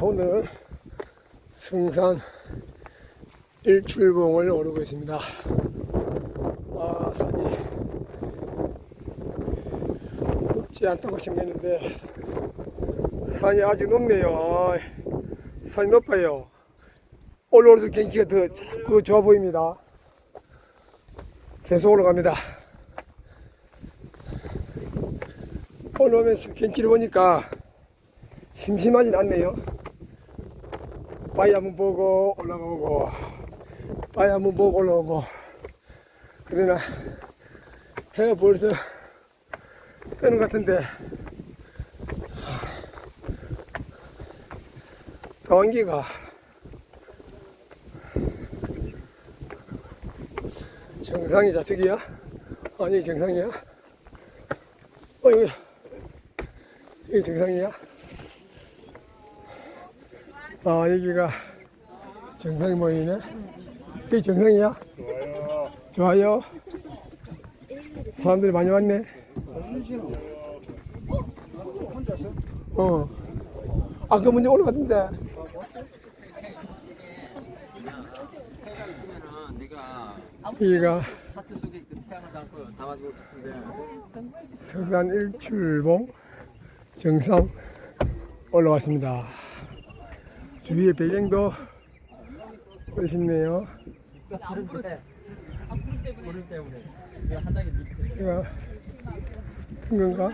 오늘 성산 일출봉을 오르고 있습니다. 아, 산이 높지 않다고 생각했는데 산이 아주 높네요. 산이 높아요. 올라올수록 경기가 더 자꾸 좋아 보입니다. 계속 올라갑니다. 올라오면서 경기를 보니까 심심하진 않네요. 바위 한번 보고 올라가고 바위 한번 보고 올라오고 그러나 해가 벌써 뜨는 것 같은데 더운기가 정상이자 저기야? 아니 정상이야? 어 여기 이게 정상이야? 아 여기가 정상이 모이네. 이게 정상이야? 좋아요. 사람들이 많이 왔네. 어. 아까 먼저 올라갔는데. 여기가 그 담아주고 싶은데 성산 일출봉 정상 올라왔습니다. 주위의 배경도 멋있네요. 구름 때문에 구름 때문에 내가 한 단계 밑에 제가 큰 건가?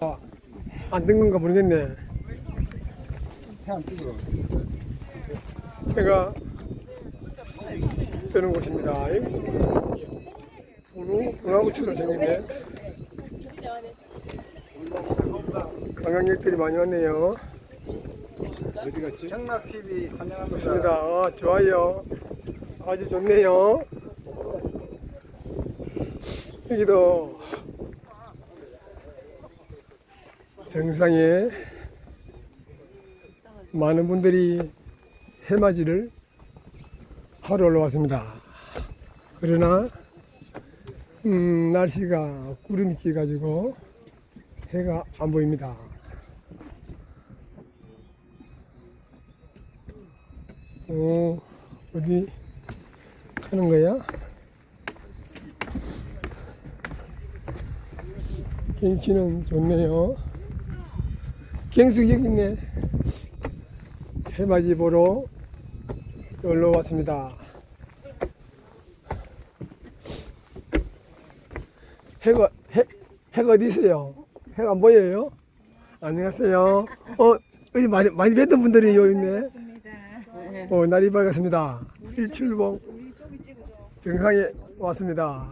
아, 안된 건가 모르겠네. 해가 뜨는 곳입니다. 분화구처럼 생겼네. 관광객들이 많이 왔네요. 청락 TV 환영합니다. 좋습니다. 아, 좋아요. 아주 좋네요. 여기도 정상에 많은 분들이 해맞이를 하러 올라왔습니다. 그러나 음, 날씨가 구름이 끼가지고 해가 안 보입니다. 어, 어디 가는 거야? 경치는 좋네요. 경숙이 여기 있네. 해맞이 보러 놀러 왔습니다. 해가, 해, 해가 어디 있어요? 해가 안 보여요? 안녕하세요. 어, 어디 많이, 많이 뵀던 분들이 여기 있네. 어, 날이 밝았습니다. 일출봉 정상에 왔습니다.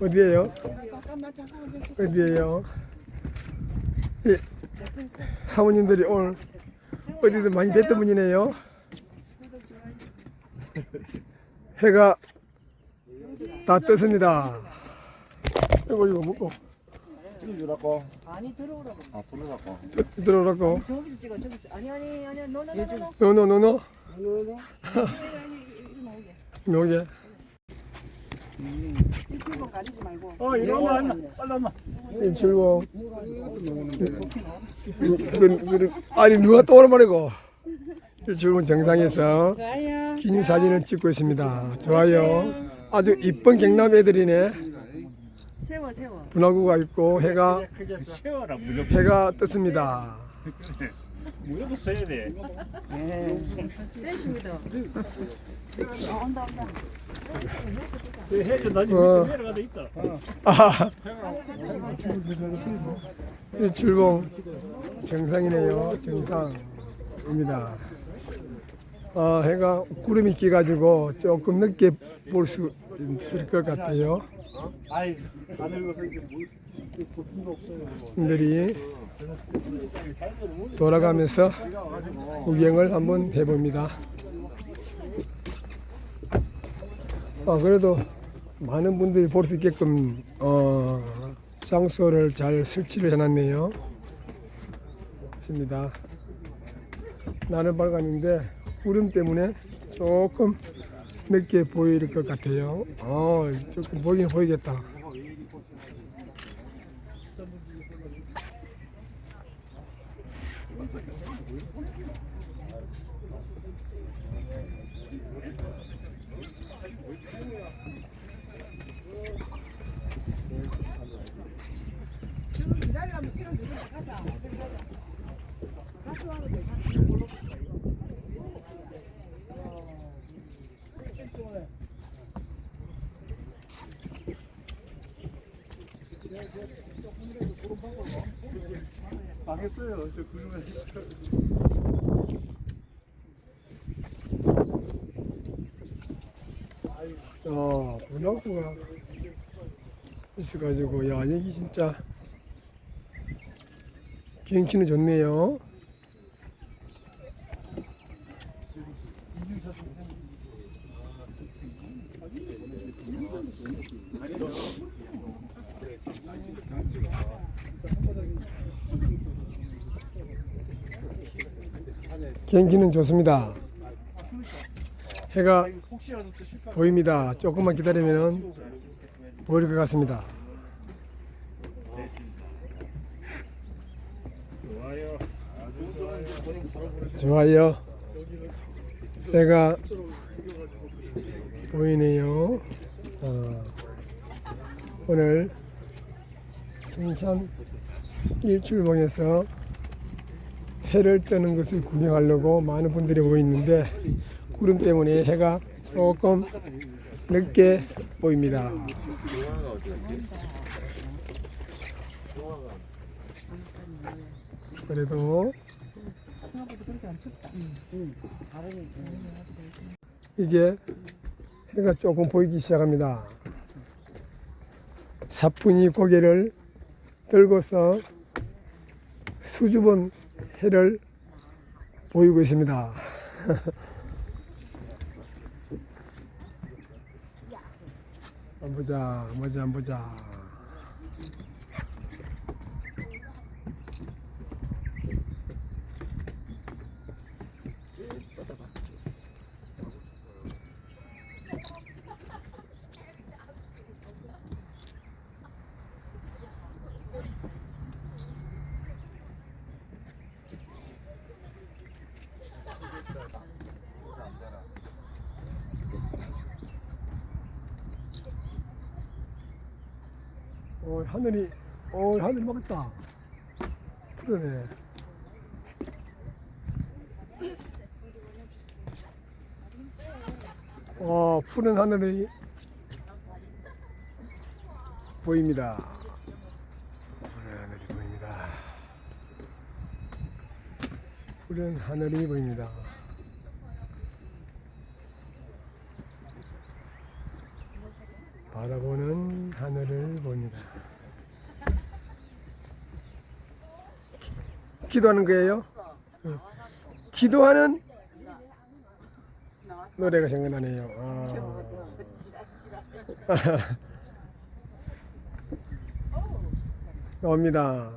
어디에요? 어디에요? 예, 사모님들이 오늘 어디든 많이 뵀던 분이네요. 해가 다 떴습니다. 이거 이거 먹고 주라고. 아니 들어오라고. 아, 불러라고. 들어오라고. 저기서 찍어 저기. 아니 아니 아니 노노노노. 노노 노노 이거 노게. 이 친구 가리지 말고. 어, 이러면 빨라마. 일출봉. 이건 이건 아니 누가 또 오랜만이고 일출봉 정상에서 좋아요. 기념 사진을 찍고 있습니다. 좋아요. 아주 이쁜 경남 애들이네. 세워 세워. 분화구가 있고 해가. 해가 떴습니다. 무조건 써야 돼. 떼십니다. 어, 온다 온다. 그 해저 나중에 어. 밑에 내려가도 있다. 아, 일출봉 정상이네요. 정상입니다. 아, 해가 구름이 끼가지고 조금 늦게 볼 수 있을 것 같아요. 아이, 하늘로서 이게 뭐, 고통도 없어요. 분들이 돌아가면서 구경을 한번 해봅니다. 아, 그래도 많은 분들이 볼 수 있게끔 어, 장소를 잘 설치를 해놨네요. 있습니다. 나는 밝았는데 구름 때문에 조금 늦게 보일 것 같아요. 어, 조금 보이긴 보이겠다. 망했어요. 저 그중에 어, 분화구가 있어가지고, 야, 여기 진짜 경치는 좋네요. 경치는 좋습니다. 해가 보입니다. 조금만 기다리면 보일 것 같습니다. 좋아요. 해가 보이네요. 어, 오늘 승산 일출봉에서 해를 뜨는 것을 구경하려고 많은 분들이 모이는데 구름 때문에 해가 조금 늦게 보입니다. 그래도 이제 해가 조금 보이기 시작합니다. 사뿐히 고개를 들고서 수줍은 해를 보이고 있습니다. 한번 보자, 보자, 보자. 어, 하늘이, 어, 하늘 먹었다. 그러네. 어, 푸른 하늘이 보입니다. 푸른 하늘이 보입니다. 푸른 하늘이 보입니다. 바라보는 하늘을 봅니다. 기도하는 거예요? 응. 기도하는 노래가 생각나네요. 아. 나옵니다.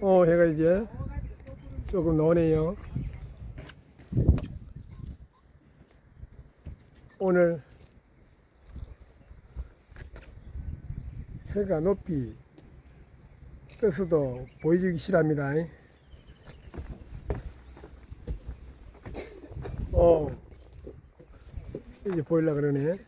어, 해가 이제 조금 나오네요. 오늘 해가 높이 떠서도 보이기 싫합니다. 어, 이제 보일라 그러네.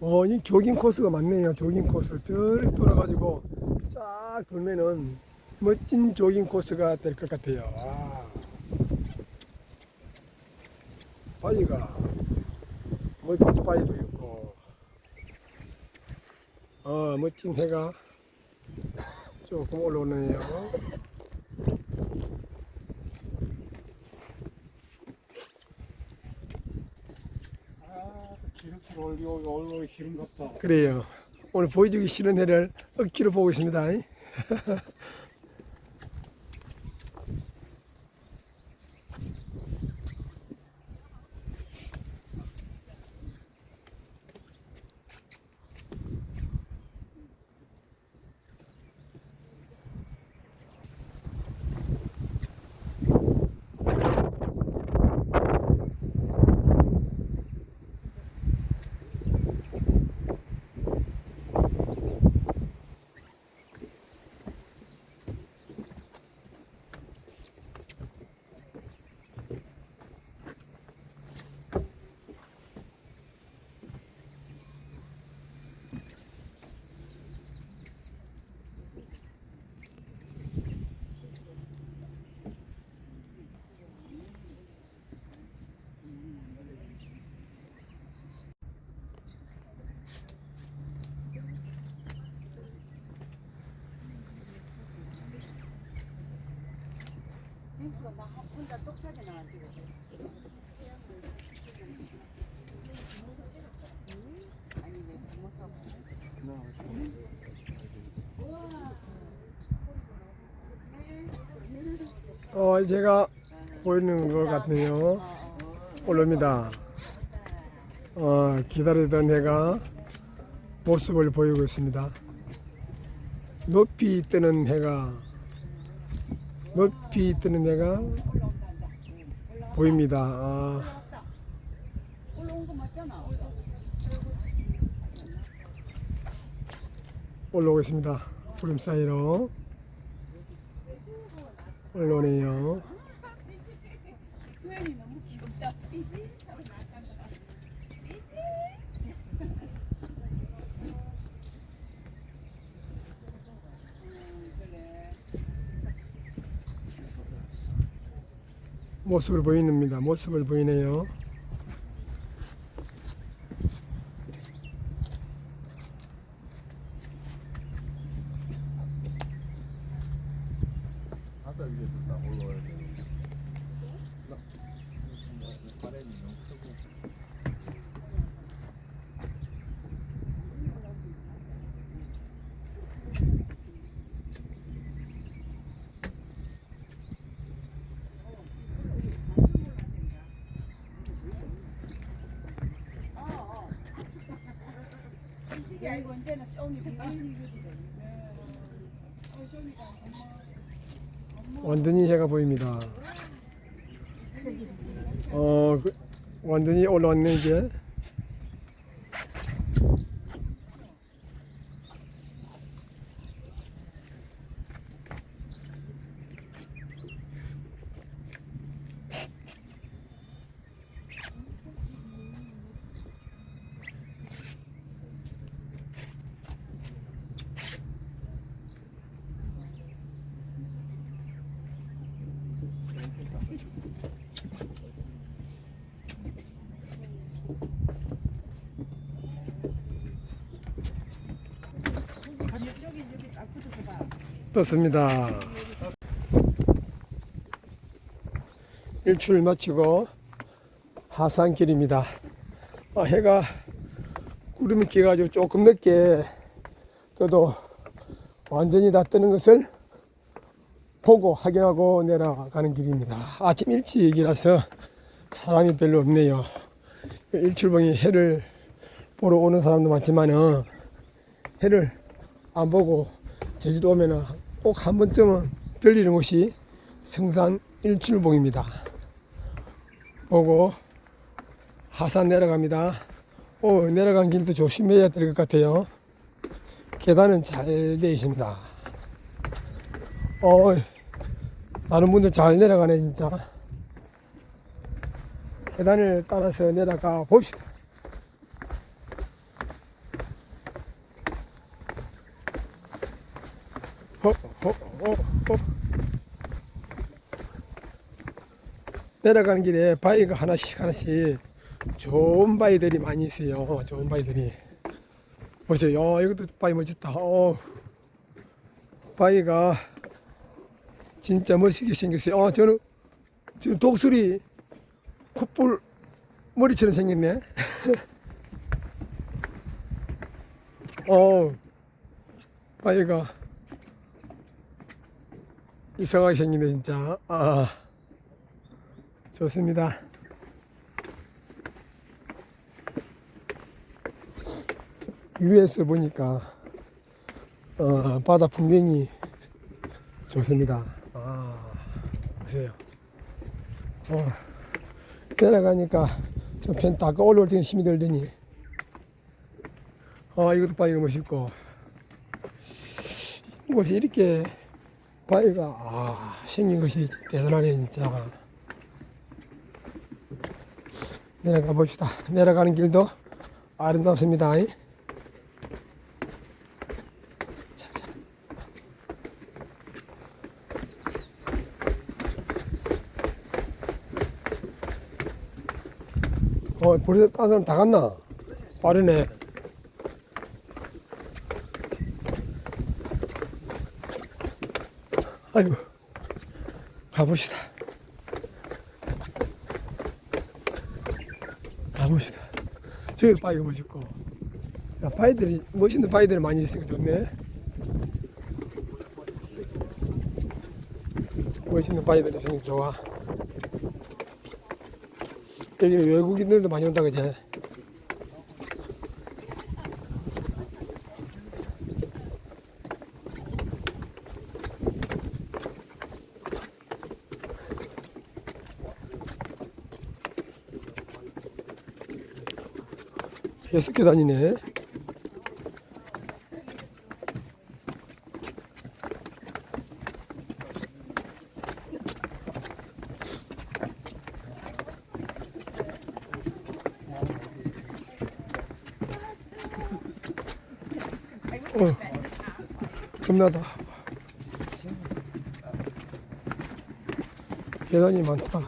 어, 이 조깅 코스가 많네요. 조깅 코스. 저렇게 돌아가지고 쫙 돌면은 멋진 조깅 코스가 될 것 같아요. 아. 바위가 멋진 바위도 있고, 어, 멋진 해가 조금 올라오네요. 싫은 것 같다. 그래요. 오늘 보여주기 싫은 해를 억지로 보고 있습니다. 나 혼자 똑사진 안 뒷모습. 어, 제가 보이는 것 같네요. 올라옵니다. 어, 기다리던 해가 모습을 보이고 있습니다. 높이 뜨는 해가 높이 뜨는 해가 보입니다. 아, 있습니다. 구름 사이로 올라오네요. 모습을 보이는입니다. 모습을 보이네요. 바다 위에서 딱 올라와야 되는데. 바람이 너무 크고. 이게 알고 이제는 쇼미 완전히 해가 보입니다. 어, 그, 완전히 올라왔네 이제. 저기 저기 딱 붙어서 봐. 떴습니다. 일출 마치고 하산길입니다. 아, 해가 구름이 끼가지고 조금 늦게 떠도 완전히 다 뜨는 것을 보고 확인하고 내려가는 길입니다. 아침 일찍이라서 사람이 별로 없네요. 일출봉이 해를 보러 오는 사람도 많지만은 해를 안 보고 제주도 오면은 꼭 한 번쯤은 들리는 곳이 성산 일출봉입니다. 보고 하산 내려갑니다. 오, 내려간 길도 조심해야 될 것 같아요. 계단은 잘 되어 있습니다. 어, 다른 분들 잘 내려가네, 진짜. 계단을 따라서 내려가 봅시다. 어, 어, 어, 어. 내려가는 길에 바위가 하나씩 하나씩 좋은 바위들이 많이 있어요. 좋은 바위들이. 보세요. 야, 이것도 바위 멋있다. 어, 바위가 진짜 멋있게 생겼어요. 어, 저는 지금 독수리 콧불 머리처럼 생겼네. 어, 바위가 이상하게 생기네 진짜. 아, 좋습니다. 위에서 보니까 어, 바다 풍경이 좋습니다. 아, 보세요. 어, 내려가니까 좀편 닦아 올라올 때는 힘이 들더니 아 이것도 바위가 멋있고 이것이 이렇게 바위가 아, 생긴 것이 대단하네 진짜 내려가 봅시다. 내려가는 길도 아름답습니다. 어 벌써 딴 사람 다 갔나? 빠르네 아이고 가봅시다. 가봅시다. 저기 바위가 멋있고 야, 바위들이 멋있는 바위들이 많이 있으니까 좋네. 멋있는 바위들이 있으니까 좋아. 여기는 외국인들도 많이 온다 그지 개 다니네. 어, 겁나다. 계단이 많다.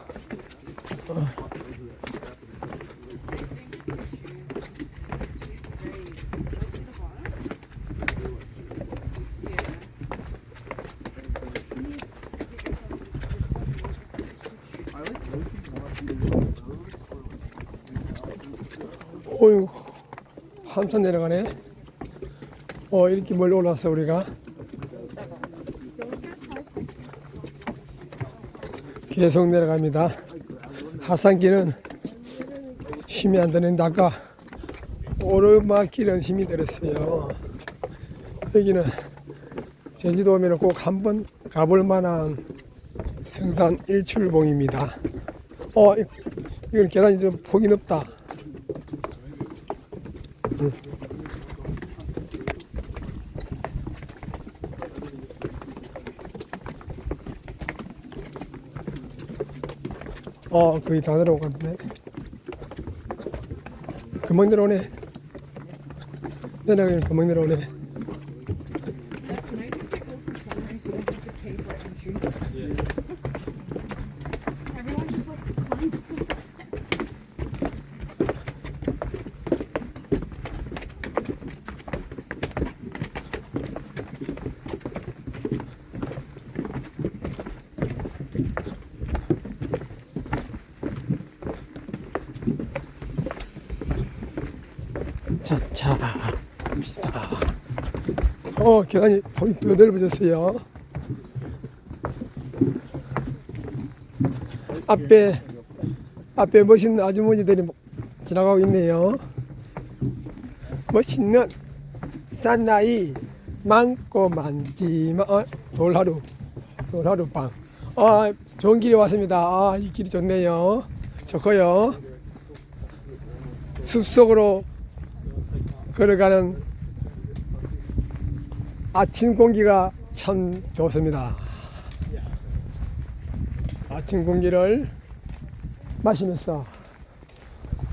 어휴, 한참 내려가네. 어, 이렇게 멀리 올라왔어, 우리가. 계속 내려갑니다. 하산길은 힘이 안 드는데, 아까 오르막길은 힘이 들었어요. 여기는 제주도 오면 꼭 한번 가볼 만한 성산 일출봉입니다. 어, 이- 이건 계단이 좀 폭이 높다. 어, 거의 다 내려오겠네. 금방 내려오네. 내려가면 금방 내려오네. 어, 계단이 더 넓어졌어요. 앞에, 앞에 멋있는 아주머니들이 지나가고 있네요. 멋있는 산나이 많고 많지만, 어, 돌하루, 돌하루 빵. 아, 좋은 길이 왔습니다. 아, 이 길이 좋네요. 좋고요. 숲속으로 걸어가는 아침 공기가 참 좋습니다. 아침 공기를 마시면서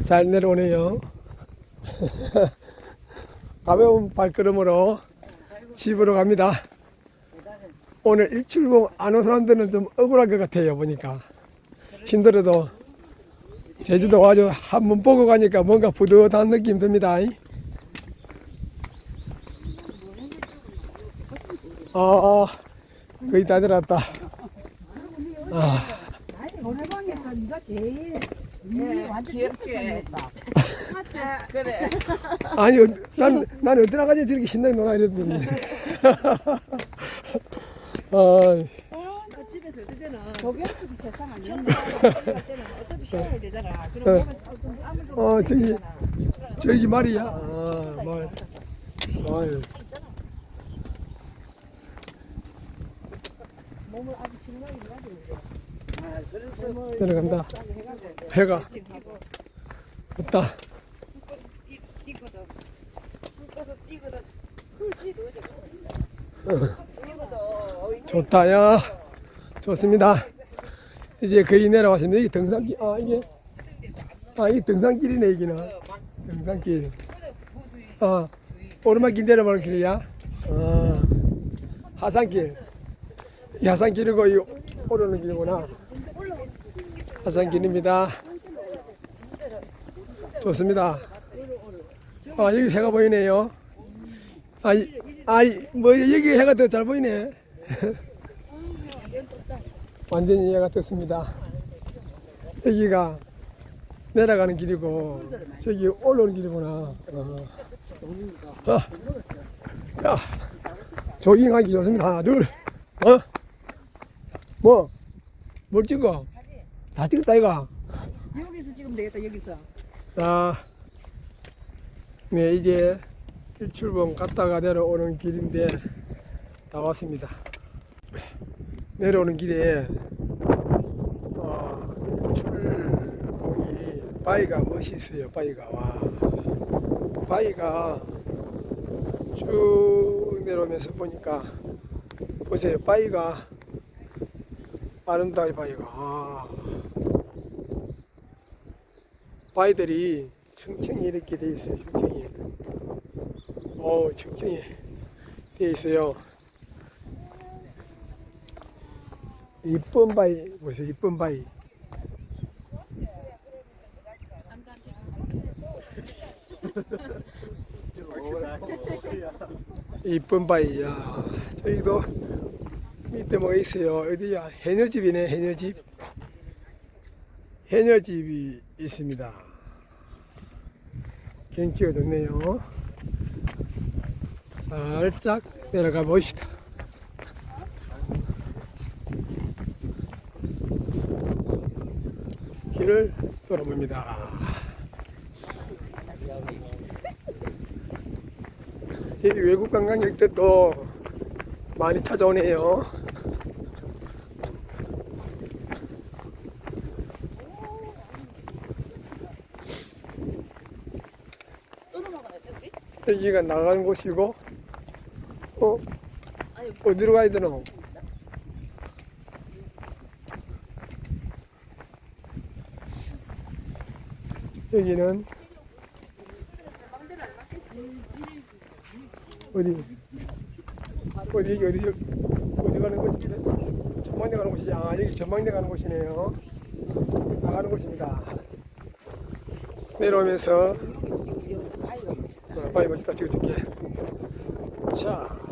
잘 내려오네요. 가벼운 발걸음으로 집으로 갑니다. 오늘 일출봉 안온 사람들은 좀 억울할 것 같아요, 보니까. 힘들어도 제주도 와서 한번 보고 가니까 뭔가 뿌듯한 느낌 듭니다. 아, 아, 거의 다. 아, 노래방에서 네가 제일 네, 완전 귀엽게 그래. 아니, 어, 난, 난 어떤 아가지 저렇게 신나게 놀아 이랬더니. 아, 저 집에서 할 때는 독일에서도 세상 아니야. 청소할 때는 어차피 샤워를 되잖아. 그럼 네. 보면 조금 아무 좀 어, 저기, 되잖아. 저기 말이야. 아, 말. 말. 몸을 아주 내려간다. 있다. 뛰거든. 뛰거든 뛰거든. 뛰도 뛰거든. 좋다, 야. 좋습니다. 이제 거의 내려왔습니다. 이게 등산길, 아, 이게, 아, 이게 등산길이네, 여기는. 등산길. 아, 오르막길 내려가는 길이야. 아, 하산길. 이 하산길이고, 이 오르는 길이구나. 하산길입니다. 좋습니다. 아, 여기 해가 보이네요. 아, 이, 아, 이, 뭐, 여기 해가 더 잘 보이네. 완전히 이해가 됐습니다. 여기가 내려가는 길이고 저기 올라오는 길이구나. 어. 아, 자, 조깅하기 좋습니다. 하나, 둘, 어? 뭐? 뭘 찍어? 다 찍었다, 이거. 여기서 찍으면 되겠다. 여기서. 자, 네, 이제 일출봉 갔다가 내려오는 길인데 다 왔습니다. 내려오는 길에 어, 일출봉이 바위가 멋있어요. 바위가 와, 바위가 쭉 내려오면서 보니까 보세요. 바위가 아름다 이 바위가. 아. 바위들이 층층이 이렇게 돼 있어요. 층층이. 어, 층층이 돼 있어요. 이쁜 바위 보세요. 이쁜 바위. 이쁜 바위야. 저기도 밑에 뭐가 있어요. 어디야? 해녀집이네. 해녀집. 해녀집이 있습니다. 경치가 좋네요. 살짝 내려가 봅시다. 길을 돌아봅니다. 여기 외국 관광객들도 많이 찾아오네요. 여기가 나가는 곳이고, 어, 어디로 가야 되노? 여기는 어디? 어디 여기 어디 어디 가는 곳인데? 전망대 가는 곳이 아 여기 전망대 가는 곳이네요. 나가는 곳입니다. 내려오면서 어, 빨리 멋있다 찍어줄게. 자, 자.